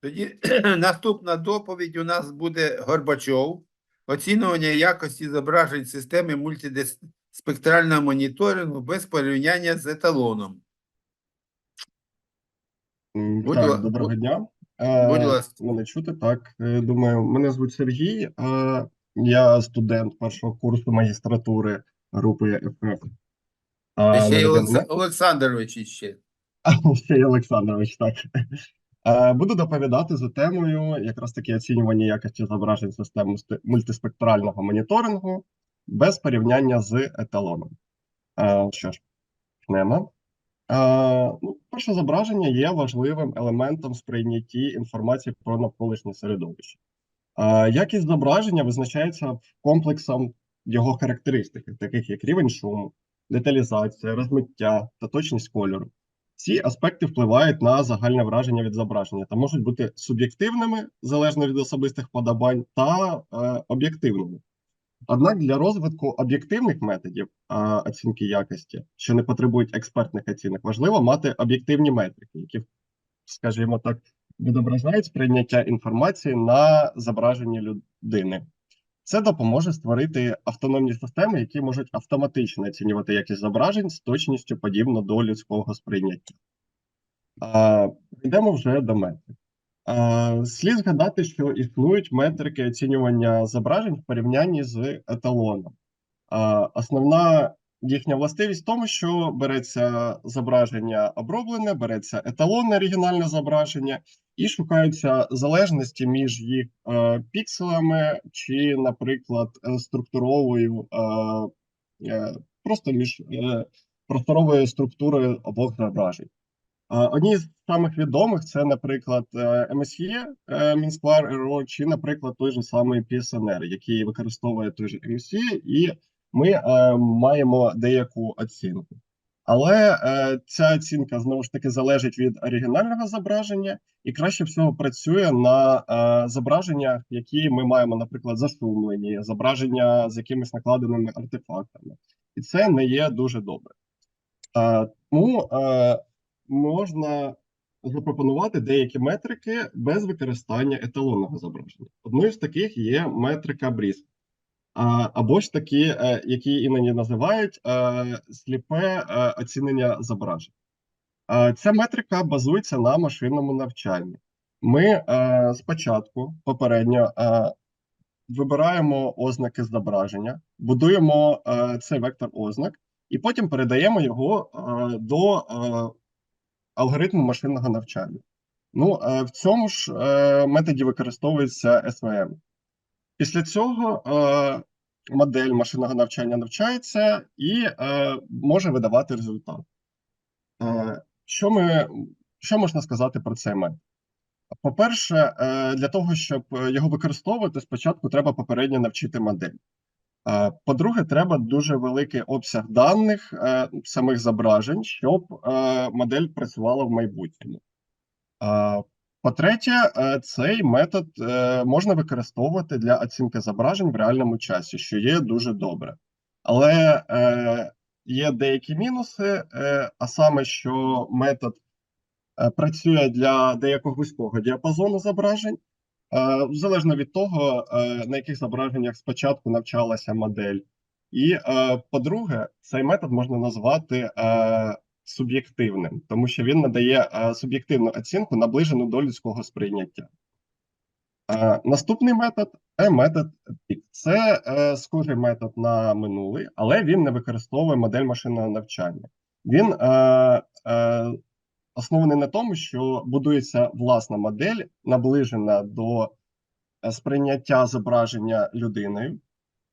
Тоді наступна доповідь у нас буде Горбачов. Оцінювання якості зображень системи мультиспектрального моніторингу без порівняння з еталоном. Будь Так, ла- доброго дня. будь Е, ласка. Мене чути, так. Е, Думаю, мене звуть Сергій. е, Я студент першого курсу магістратури групи ФФ. Ще Олександрович іще. Ще й Олександрович, так. Е, Буду доповідати за темою якраз таки оцінювання якості зображень систем мультиспектрального моніторингу без порівняння з еталоном. Е, Що ж, почнемо. Е, ну, перше зображення є важливим елементом сприйнятті інформації про навколишнє середовище. Якість зображення визначається комплексом його характеристик, таких як рівень шуму, деталізація, розмиття та точність кольору. Ці аспекти впливають на загальне враження від зображення та можуть бути суб'єктивними, залежно від особистих подобань, та е, об'єктивними. Однак для розвитку об'єктивних методів а, оцінки якості, що не потребують експертних оцінок, важливо мати об'єктивні метрики, які, скажімо так, відображають сприйняття інформації на зображенні людини. Це допоможе створити автономні системи, які можуть автоматично оцінювати якість зображень з точністю подібно до людського сприйняття. Йдемо вже до метрик. А, Слід згадати, що існують метрики оцінювання зображень в порівнянні з еталоном. А, Основна їхня властивість в тому, що береться зображення оброблене, береться еталонне оригінальне зображення, і шукаються залежності між їх е, пікселами чи, наприклад, е, структуровою, е, е, просто між е, просторовою структурою обох зображень. А, Одні з самих відомих це, наприклад, е, MSE, е, Mean Square чи, наприклад, той же самий PSNR, який використовує той же MSE, і ми е, маємо деяку оцінку. Але е, ця оцінка знову ж таки залежить від оригінального зображення і краще всього працює на е, зображеннях, які ми маємо, наприклад, зашумлені, зображення з якимись накладеними артефактами. І це не є дуже добре. Е, тому е, можна запропонувати деякі метрики без використання еталонного зображення. Одною з таких є метрика Бріс, або ж такі, е, які іноді називають е, сліпе е, оцінення зображень. Ця метрика базується на машинному навчанні. Ми спочатку попередньо вибираємо ознаки зображення, будуємо цей вектор ознак, і потім передаємо його до алгоритму машинного навчання. Ну, в цьому ж методі використовується SVM. Після цього модель машинного навчання навчається і е, може видавати результат. Е, що, ми, що можна сказати про цей метод? По-перше, е, для того, щоб е, його використовувати, спочатку треба попередньо навчити модель. Е, По-друге, треба дуже великий обсяг даних е, самих зображень, щоб е, модель працювала в майбутньому. Е, По-третє, е, цей метод е, можна використовувати для оцінки зображень в реальному часі, що є дуже добре. Але е, є деякі мінуси, а саме, що метод працює для деякого вузького діапазону зображень. Залежно від того, на яких зображеннях спочатку навчалася модель. І, по-друге, цей метод можна назвати суб'єктивним, тому що він надає е, суб'єктивну оцінку, наближену до людського сприйняття. Е, Наступний метод е метод PIC. Це схожий метод на минулий, але він не використовує модель машинного навчання. Він е, оснований на тому, що будується власна модель, наближена до сприйняття зображення людиною.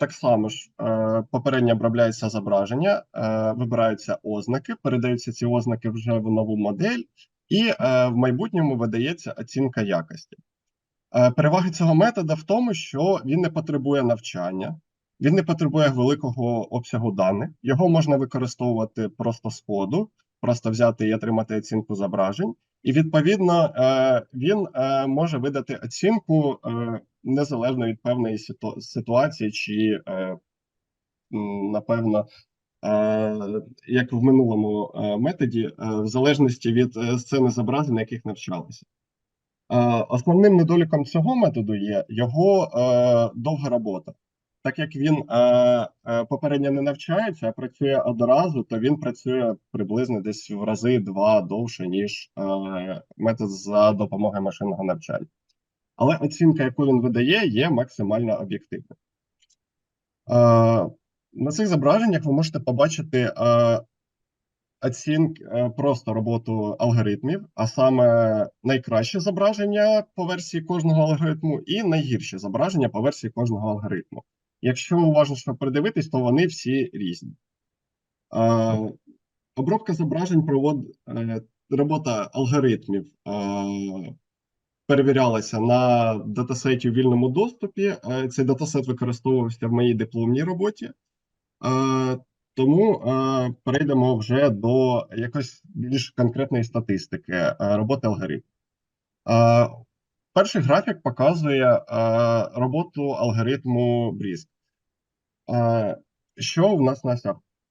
Так само ж е, попередньо обробляється зображення, е, вибираються ознаки, передаються ці ознаки вже в нову модель, і е, в майбутньому видається оцінка якості. Переваги цього методу в тому, що він не потребує навчання, він не потребує великого обсягу даних, його можна використовувати просто з коду, просто взяти і отримати оцінку зображень, і відповідно він може видати оцінку незалежно від певної ситу- ситуації, чи е, напевно. е, Як в минулому е, методі, е, в залежності від е, сцени зображень, на яких навчалися. Основним недоліком цього методу є його е, довга робота. Так як він е, е, попередньо не навчається, а працює одразу, то він працює приблизно десь в рази два довше, ніж е, метод за допомогою машинного навчання. Але оцінка, яку він видає, є максимально об'єктивною. На цих зображеннях ви можете побачити е, оцінк, е, просто роботу алгоритмів, а саме найкраще зображення по версії кожного алгоритму і найгірші зображення по версії кожного алгоритму. Якщо уважно придивитись, то вони всі різні. Обробка зображень е, робота алгоритмів перевірялася на датасеті у вільному доступі. Е, цей датасет використовувався в моїй дипломній роботі. Е, тому е, перейдемо вже до якось більш конкретної статистики роботи алгоритму. Е, перший графік показує роботу алгоритму. Е, що в нас на?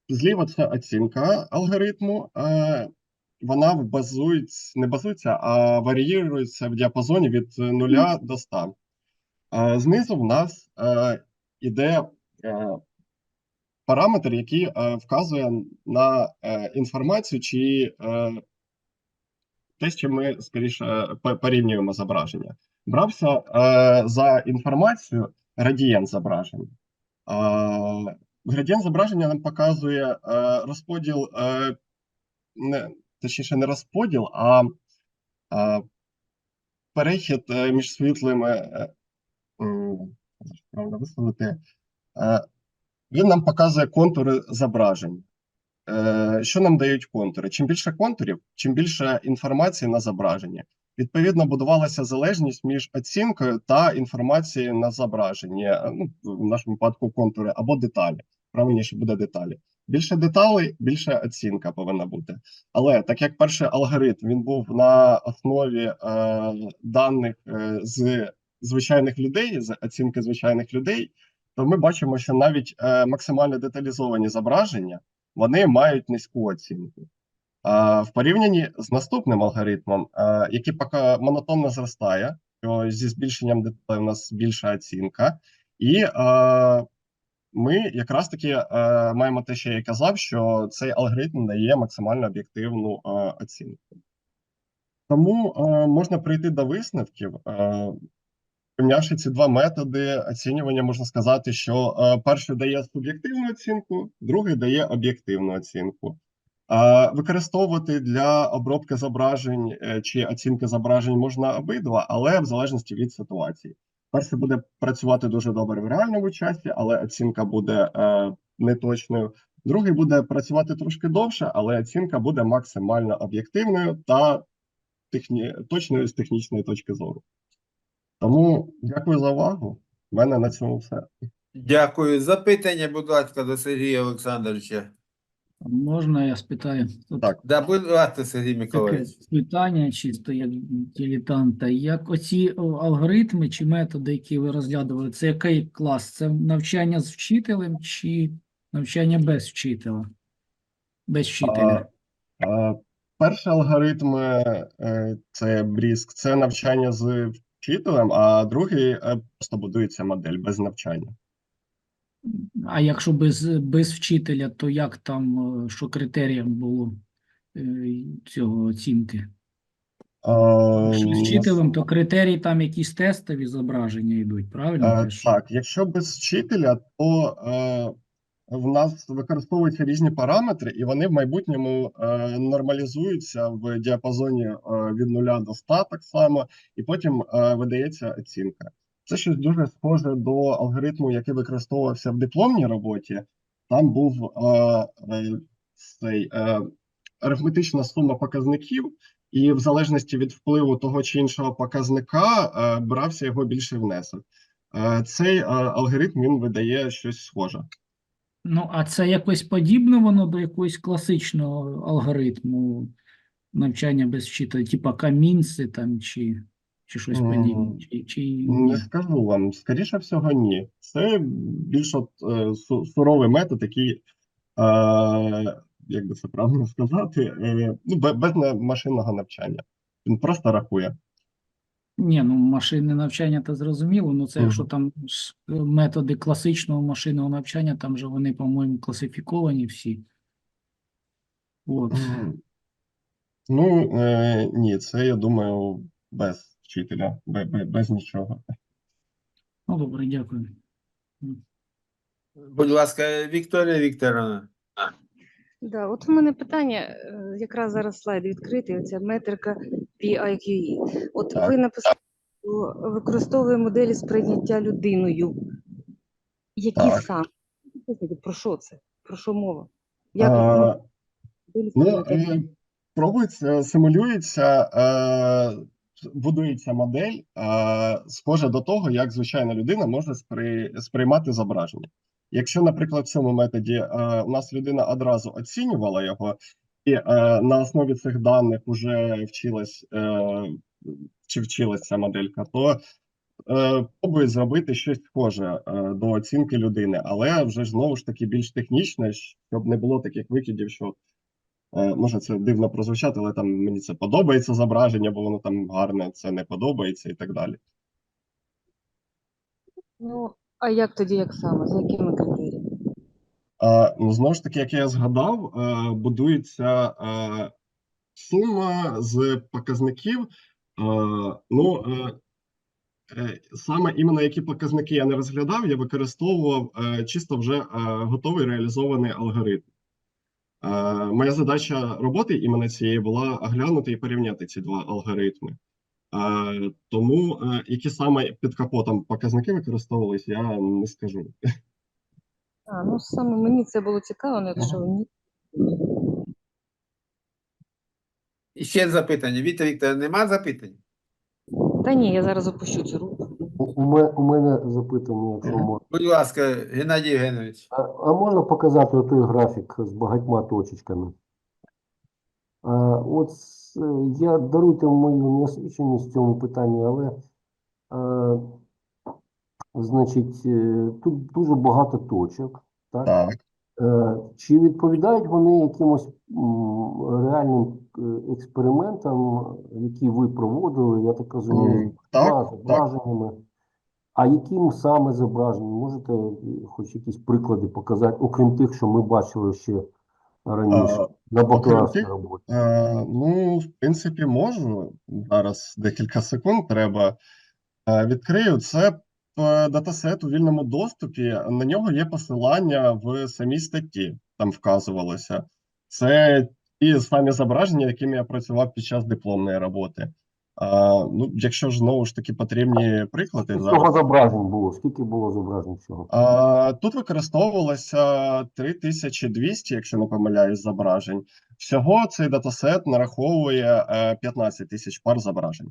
Зліва це оцінка алгоритму. Вона базується, не базується, а варіюється в діапазоні від 0 до 100. Е, знизу в нас е, іде е, параметр, який вказує на інформацію, чи те, з чим ми скоріше порівнюємо зображення. Брався за інформацію градієнт зображення. Градієнт зображення нам показує розподіл, точніше, не розподіл, а е, перехід е, між світлими. Е, це правильно висловити. Е, він нам показує контури зображень. Е, Що нам дають контури? Чим більше контурів, чим більше інформації на зображенні. Відповідно, будувалася залежність між оцінкою та інформацією на зображенні. Е, Ну, в нашому випадку контури або деталі. Правильніше буде деталі. Більше деталей, більше оцінка повинна бути. Але так як перший алгоритм він був на основі е, даних е, з звичайних людей, з оцінки звичайних людей, то ми бачимо, що навіть е, максимально деталізовані зображення вони мають низьку оцінку. А в порівнянні з наступним алгоритмом, е, який поки монотонно зростає, то зі збільшенням деталей у нас більша оцінка, і е, ми якраз таки е, маємо те, що я казав, що цей алгоритм дає максимально об'єктивну е, оцінку. Тому е, можна прийти до висновків. Е, Порівнявши ці два методи оцінювання, можна сказати, що е, перший дає суб'єктивну оцінку, другий дає об'єктивну оцінку. Е, використовувати для обробки зображень е, чи оцінки зображень можна обидва, але в залежності від ситуації. Перший буде працювати дуже добре в реальному часі, але оцінка буде е, неточною. Другий буде працювати трошки довше, але оцінка буде максимально об'єктивною та техні... точною з технічної точки зору. Тому дякую за увагу. У мене на цьому все. Дякую. Запитання, будь ласка, до Сергія Олександровича. Можна я спитаю? Тут Так. Да, будь ласка, Сергій таке Миколаївич. питання чисто як дилетанта. Як оці о, алгоритми чи методи, які ви розглядували, це який клас? Це навчання з вчителем чи навчання без вчителя? Без вчителя. А, перший алгоритм е, це бріск, це навчання з вчителем, а другий е, просто будується модель без навчання. А якщо без, без вчителя, то як там, е, що критерієм було е, цього оцінки? А, Якщо з вчителем, то критерії там якісь тестові зображення йдуть, правильно? Е, теж? Так, якщо без вчителя, то е, в нас використовуються різні параметри, і вони в майбутньому е, нормалізуються в діапазоні е, від 0 до 100 так само, і потім е, видається оцінка. Це щось дуже схоже до алгоритму, який використовувався в дипломній роботі. Там був е, е, е, арифметична сума показників, і в залежності від впливу того чи іншого показника е, брався його більший внесок. Е, Цей е, алгоритм він видає щось схоже. Ну, а це якось подібно воно до якогось класичного алгоритму навчання без вчителя, типа камінси там чи, чи щось подібне, чи, чи? Не скажу вам, скоріше всього, ні. Це більш от, е, су- суровий метод, який, е, як би це правильно сказати, е, ну, без машинного навчання. Він просто рахує. Ні, ну машинне навчання то зрозуміло, ну це Мгм. якщо там методи класичного машинного навчання, там же вони, по-моєму, класифіковані всі. От. М, Ну, е, ні, це, я думаю, без вчителя, без, нічого. Ну, добре, дякую. Будь ласка, Вікторія Вікторовна. Да, от в мене питання, е, якраз зараз слайд відкритий, оця метрика PIQE. От Так. ви написали, що використовує моделі сприйняття людиною. Які Так. саме? Про що це? Про що мова? Як А, Ну, е, пробується, симулюється, е, будується модель, е, схожа до того, як звичайна людина може спри, сприймати зображення. Якщо, наприклад, в цьому методі е, у нас людина одразу оцінювала його, і е, на основі цих даних вже вчилась, чи вчилась ця моделька, то пробує зробити щось схоже до оцінки людини, але вже знову ж таки більш технічне, щоб не було таких викидів, що Може, це дивно прозвучати, але там мені це подобається зображення, бо воно там гарне, це не подобається і так далі. Ну, а як тоді, як саме? За якими критеріями? А, ну, знову ж таки, як я згадав, е, будується е, сума з показників. Е, ну, е, е, саме іменно які показники я не розглядав, я використовував е, чисто вже е, готовий реалізований алгоритм. Е, моя задача роботи іменно цієї була оглянути і порівняти ці два алгоритми. Е, тому е, які саме під капотом показники використовувались, я не скажу. А, ну саме мені це було цікаво, ну, якщо ні. Ще запитання. Віктор Віктор, нема запитань? Та ні, я зараз опущу цю руку. У, мене, запитання, якщо можна. Будь ласка, Геннадій Євгенович. А, а можна показати той графік з багатьма точечками? А, от я даруйте мою неосвіченість в цьому питанні, але а, значить, е, тут дуже багато точок, так? Так. Е, Чи відповідають вони якимось реальним е, експериментам, які ви проводили, я так розумію, з так, багатьма так. зображеннями? А яким саме зображенням? Можете е, хоч якісь приклади показати, окрім тих, що ми бачили ще раніше А, на бакалаврській роботі? Е, ну, в принципі, можу. Зараз декілька секунд треба. Е, відкрию. Це датасет у вільному доступі. На нього є посилання в самій статті, там вказувалося. Це ті самі зображення, якими я працював під час дипломної роботи. Е, ну, якщо ж знову ж таки потрібні приклади Скільки зображень було? Скільки було зображень всього? А, тут використовувалося 3200, якщо не помиляюсь, зображень. Всього цей датасет нараховує е, 15 тисяч пар зображень.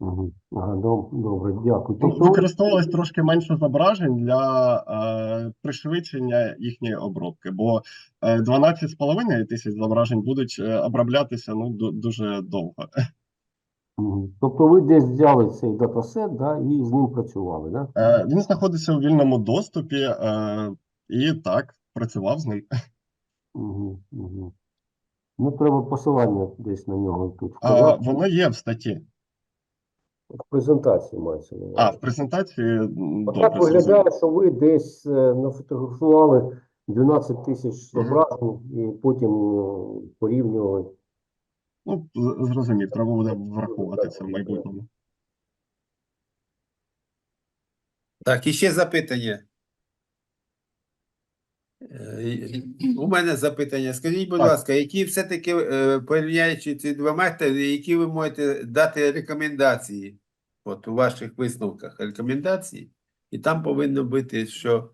Угу. Ага, добре, дякую. Ну, Тобто, використовувалось трошки менше зображень для е, пришвидшення їхньої обробки, бо е, 12,5 тисяч зображень будуть е, оброблятися ну, дуже довго. Тобто ви десь взяли цей датасет, да, і з ним працювали, да? Е, він знаходиться у вільному доступі е, і так, працював з ним. Угу, угу. Ну, треба посилання десь на нього тут А, воно є в статті. В презентації мається А, в презентації добре так виглядає, що ви десь е, нафотографували 12 тисяч зображень і потім е, порівнювали. Ну, з- зрозумів, треба буде враховувати це в майбутньому. Так, і ще запитання. Е, У мене запитання. Скажіть, будь Так. ласка, які все-таки, е, порівняючи ці два методи, які ви можете дати рекомендації? От у ваших висновках рекомендації, і там повинно бути, що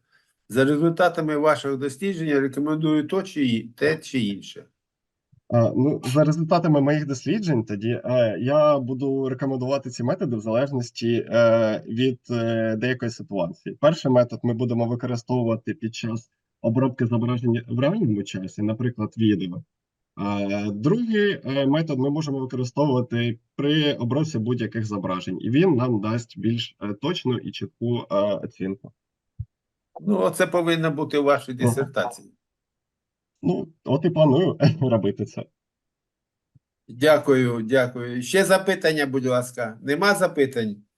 за результатами вашого дослідження рекомендую то чи і- те чи інше. А, ну, за результатами моїх досліджень, тоді е, я буду рекомендувати ці методи в залежності е, від е, деякої ситуації. Перший метод ми будемо використовувати під час обробки зображення в реальному часі, наприклад, відео. Е, другий е, метод ми можемо використовувати при обробці будь-яких зображень, і він нам дасть більш е, точну і чітку е, оцінку. Ну, це повинно бути у вашій дисертації. Ну, от і планую робити це. Дякую, дякую. Ще запитання, будь ласка. Нема запитань?